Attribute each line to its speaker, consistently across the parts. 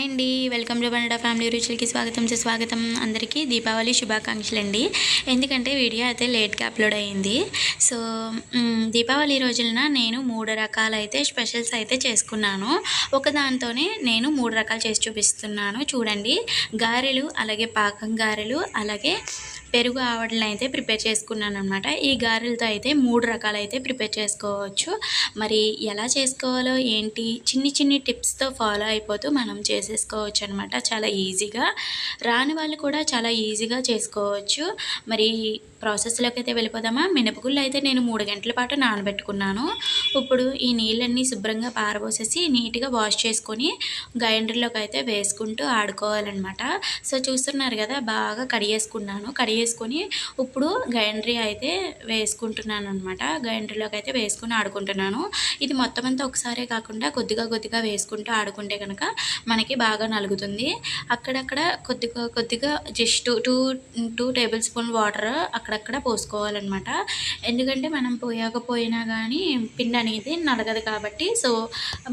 Speaker 1: Hi అండి. Welcome to బనడా family రుచులకి స్వాగతం. సుస్వాగతం. అందరికీ దీపావళి శుభాకాంక్షలు అండి ఎందుకంటే వీడియో అయితే లేట్గా అప్లోడ్ అయ్యింది సో దీపావళి రోజులన నేను మూడు రకాలైతే స్పెషల్స్ అయితే చేసుకున్నాను. ఒక దాంతోనే నేను మూడు రకాలు చేసి చూపిస్తున్నాను. చూడండి. గారెలు అలాగే పాకం గారెలు అలాగే పెరుగు ఆవడలను అయితే ప్రిపేర్ చేసుకున్నాను అనమాట ఈ గారెలతో అయితే మూడు రకాలైతే ప్రిపేర్ చేసుకోవచ్చు. మరి ఎలా చేసుకోవాలో ఏంటి? చిన్ని చిన్ని టిప్స్తో ఫాలో అయిపోతూ మనం చేసేసుకోవచ్చు అనమాట చాలా ఈజీగా. రాని వాళ్ళు కూడా చాలా ఈజీగా చేసుకోవచ్చు. మరి ప్రాసెస్లోకి అయితే వెళ్ళిపోదామా? మినపగుళ్ళు అయితే నేను మూడు గంటల పాటు నానబెట్టుకున్నాను. ఇప్పుడు ఈ నీళ్ళన్నీ శుభ్రంగా పారబోసేసి నీట్గా వాష్ చేసుకొని గ్రైండర్లోకి అయితే వేసుకుంటూ ఆడుకోవాలన్నమాట. సో చూస్తున్నారు కదా బాగా కడిగేసుకున్నాను. కడిగే కడిగేసుకొని ఇప్పుడు గైండ్రీ అయితే వేసుకుంటున్నాను అనమాట గైండ్రీలోకి అయితే వేసుకుని ఆడుకుంటున్నాను. ఇది మొత్తం అంతా ఒకసారే కాకుండా కొద్దిగా కొద్దిగా వేసుకుంటూ ఆడుకుంటే కనుక మనకి బాగా నలుగుతుంది. అక్కడక్కడ కొద్దిగా కొద్దిగా just two two tablespoon water అక్కడక్కడ పోసుకోవాలన్నమాట. ఎందుకంటే మనం పోయకపోయినా కానీ పిండి అనేది నలగదు కాబట్టి సో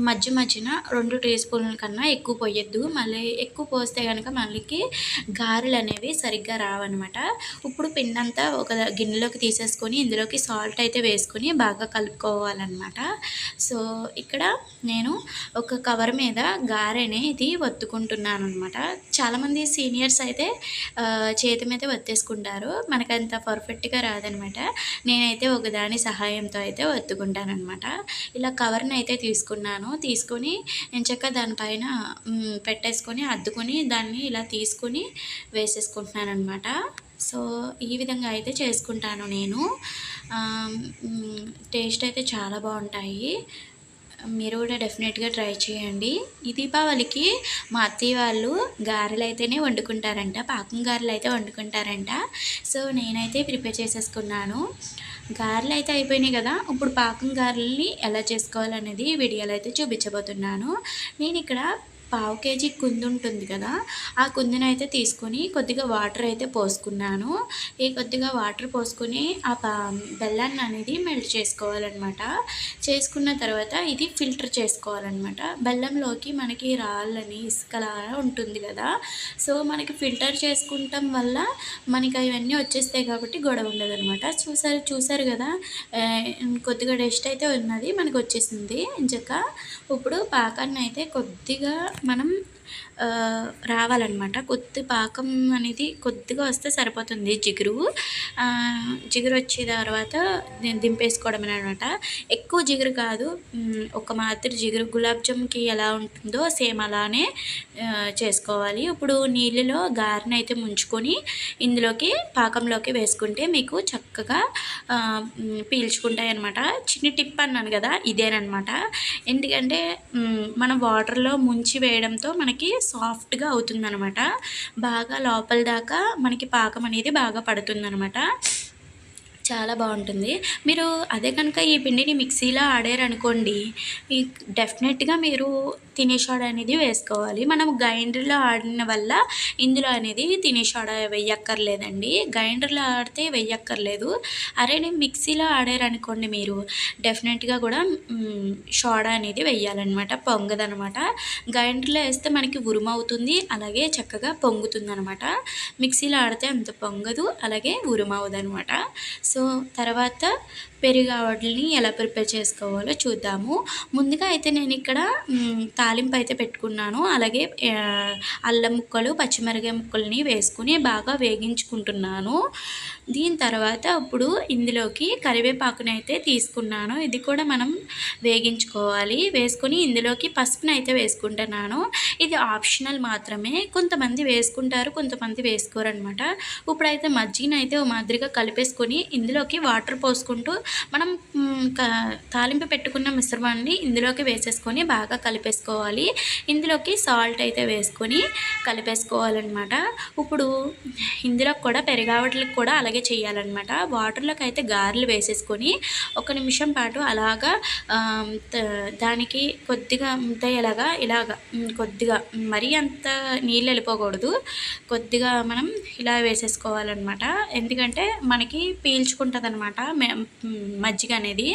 Speaker 1: మధ్య మధ్యన రెండు టీ స్పూన్ల కన్నా ఎక్కువ పోయొద్దు. మళ్ళీ ఎక్కువ పోస్తే కనుక మళ్ళీకి గారెలు అనేవి సరిగ్గా రావన్నమాట. ఇప్పుడు పిండి అంతా ఒక గిన్నెలోకి తీసేసుకొని ఇందులోకి సాల్ట్ అయితే వేసుకొని బాగా కలుపుకోవాలన్నమాట. సో ఇక్కడ నేను ఒక కవర్ మీద గారెనే ఇది వత్తుకుంటున్నాను అనమాట చాలామంది సీనియర్స్ అయితే చేతి మీద ఒత్తేసుకుంటారు మనకంత పర్ఫెక్ట్గా రాదనమాట నేనైతే ఒకదాని సహాయంతో అయితే వత్తుకుంటానమాట ఇలా కవర్ని అయితే తీసుకున్నాను. తీసుకొని ఎంచక్క దానిపైన పెట్టేసుకొని అద్దుకొని దాన్ని ఇలా తీసుకొని వేసేసుకుంటున్నాను అనమాట సో ఈ విధంగా అయితే చేసుకుంటాను నేను. టేస్ట్ అయితే చాలా బాగుంటాయి. మీరు కూడా డెఫినెట్గా ట్రై చేయండి. ఈ దీపావళికి మా అత్తయ్య వాళ్ళు గారెలు అయితేనే వండుకుంటారంట పాకం గారెలు అయితే వండుకుంటారంట. సో నేనైతే ప్రిపేర్ చేసేసుకున్నాను. గారెలు అయితే అయిపోయినాయి కదా ఇప్పుడు పాకం గారెల్ని ఎలా చేసుకోవాలనేది వీడియోలో అయితే చూపించబోతున్నాను. నేను ఇక్కడ పావు కేజీ కుంది ఉంటుంది కదా ఆ కుందిని అయితే తీసుకొని కొద్దిగా వాటర్ అయితే పోసుకున్నాను. ఈ కొద్దిగా వాటర్ పోసుకొని ఆ పా బెల్లాన్ని అనేది మెల్ట్ చేసుకోవాలన్నమాట. చేసుకున్న తర్వాత ఇది ఫిల్టర్ చేసుకోవాలన్నమాట. బెల్లంలోకి మనకి రాళ్ళని ఇసుకలా ఉంటుంది కదా సో మనకి ఫిల్టర్ చేసుకుంటాం వల్ల మనకి అవన్నీ వచ్చేస్తాయి కాబట్టి గొడవ ఉండదు అనమాట చూసారు చూసారు కదా కొద్దిగా డస్ట్ అయితే ఉన్నది మనకు వచ్చేసింది. ఇంచక ఇప్పుడు పాకాన్ని అయితే కొద్దిగా మనం రావాలన్నమాట. కొద్ది పాకం అనేది కొద్దిగా వస్తే సరిపోతుంది జిగురు. జిగురు వచ్చే తర్వాత దింపేసుకోవడమే దింపేసుకోవడం అనమాట ఎక్కువ జిగురు కాదు ఒక మాదిరి జిగురు. గులాబ్ జామ్కి ఎలా ఉంటుందో సేమ్ అలానే చేసుకోవాలి. ఇప్పుడు నీళ్ళలో గారెని అయితే ముంచుకొని ఇందులోకి పాకంలోకి వేసుకుంటే మీకు చక్కగా పీల్చుకుంటాయి అనమాట చిన్న టిప్ అన్నాను కదా ఇదేనమాట ఎందుకంటే మనం వాటర్లో ముంచి వేయడంతో మనకి సాఫ్ట్గా అవుతుందన్నమాట. బాగా లోపల దాకా మనకి పాకం అనేది బాగా పడుతుందన్నమాట. చాలా బాగుంటుంది. మీరు అదే కనుక ఈ పిండిని మిక్సీలో ఆడారనుకోండి ఈ డెఫినెట్గా మీరు తినే అనేది వేసుకోవాలి. మనం గ్రైండర్లో ఆడిన వల్ల ఇందులో అనేది తినే వెయ్యక్కర్లేదండి గ్రైండర్లో ఆడితే వెయ్యక్కర్లేదు అరే నేను మిక్సీలో ఆడారనుకోండి మీరు డెఫినెట్గా కూడా మ్, సోడా అనేది వెయ్యాలన్నమాట పొంగదనమాట గ్రైండర్లో వేస్తే మనకి ఉరుమవుతుంది అలాగే చక్కగా పొంగుతుంది అనమాట మిక్సీలో ఆడితే అంత పొంగదు అలాగే ఉరుమవుదనమాట సో సో తర్వాత పెరుగావడ్లని ఎలా ప్రిపేర్ చేసుకోవాలో చూద్దాము. ముందుగా అయితే నేను ఇక్కడ తాలింపు అయితే పెట్టుకున్నాను. అలాగే అల్లం ముక్కలు పచ్చిమిరకాయ ముక్కల్ని వేసుకుని బాగా వేగించుకుంటున్నాను. దీని తర్వాత ఇప్పుడు ఇందులోకి కరివేపాకుని అయితే తీసుకున్నాను. ఇది కూడా మనం వేగించుకోవాలి. వేసుకొని ఇందులోకి పసుపుని అయితే వేసుకుంటున్నాను. ఇది ఆప్షనల్ మాత్రమే. కొంతమంది వేసుకుంటారు కొంతమంది వేసుకోరు అనమాట ఇప్పుడైతే మజ్జిగనైతే ఓ మాదిరిగా కలిపేసుకొని ఇందులోకి వాటర్ పోసుకుంటూ మనం తాలింపు పెట్టుకున్న మిశ్రమాన్ని ఇందులోకి వేసేసుకొని బాగా కలిపేసుకోవాలి. ఇందులోకి సాల్ట్ అయితే వేసుకొని కలిపేసుకోవాలన్నమాట. ఇప్పుడు ఇందులో కూడా పెరిగావట్లకు కూడా అలాగే చేయాలన్నమాట. వాటర్లోకి అయితే గారెలు వేసేసుకొని ఒక నిమిషం పాటు అలాగా దానికి కొద్దిగా ముద్దయ్యేలాగా ఇలాగా కొద్దిగా మరీ అంత నీళ్ళు వెళ్ళిపోకూడదు. కొద్దిగా మనం ఇలా వేసేసుకోవాలన్నమాట. ఎందుకంటే మనకి పీల్చు పీల్చుకుంటుంది అనమాట మజ్జిగ అనేది.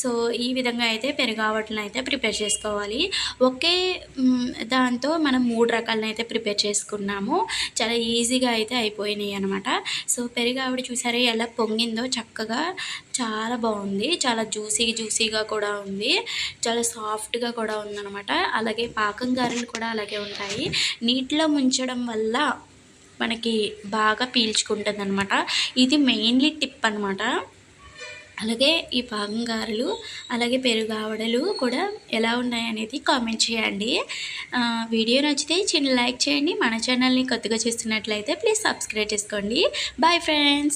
Speaker 1: సో ఈ విధంగా అయితే పెరుగావట్లను అయితే ప్రిపేర్ చేసుకోవాలి. ఒకే దాంతో మనం మూడు రకాలను అయితే ప్రిపేర్ చేసుకున్నాము. చాలా ఈజీగా అయితే అయిపోయినాయి అనమాట సో పెరుగు ఆవిడ చూసారా ఎలా పొంగిందో చక్కగా చాలా బాగుంది. చాలా జ్యూసీ జ్యూసీగా కూడా ఉంది. చాలా సాఫ్ట్గా కూడా ఉందన్నమాట. అలాగే పాకం గారెలు కూడా అలాగే ఉంటాయి. నీటిలో ముంచడం వల్ల మనకి బాగా పీల్చుకుంటుంది అనమాట ఇది మెయిన్లీ టిప్ అనమాట అలాగే ఈ పాకం గారెలు అలాగే పెరుగావడలు కూడా ఎలా ఉన్నాయి అనేది కామెంట్ చేయండి. వీడియో నచ్చితే చిన్న లైక్ చేయండి. మన ఛానల్ని కొత్తగా చూస్తున్నట్లయితే ప్లీజ్ సబ్స్క్రైబ్ చేసుకోండి. Bye friends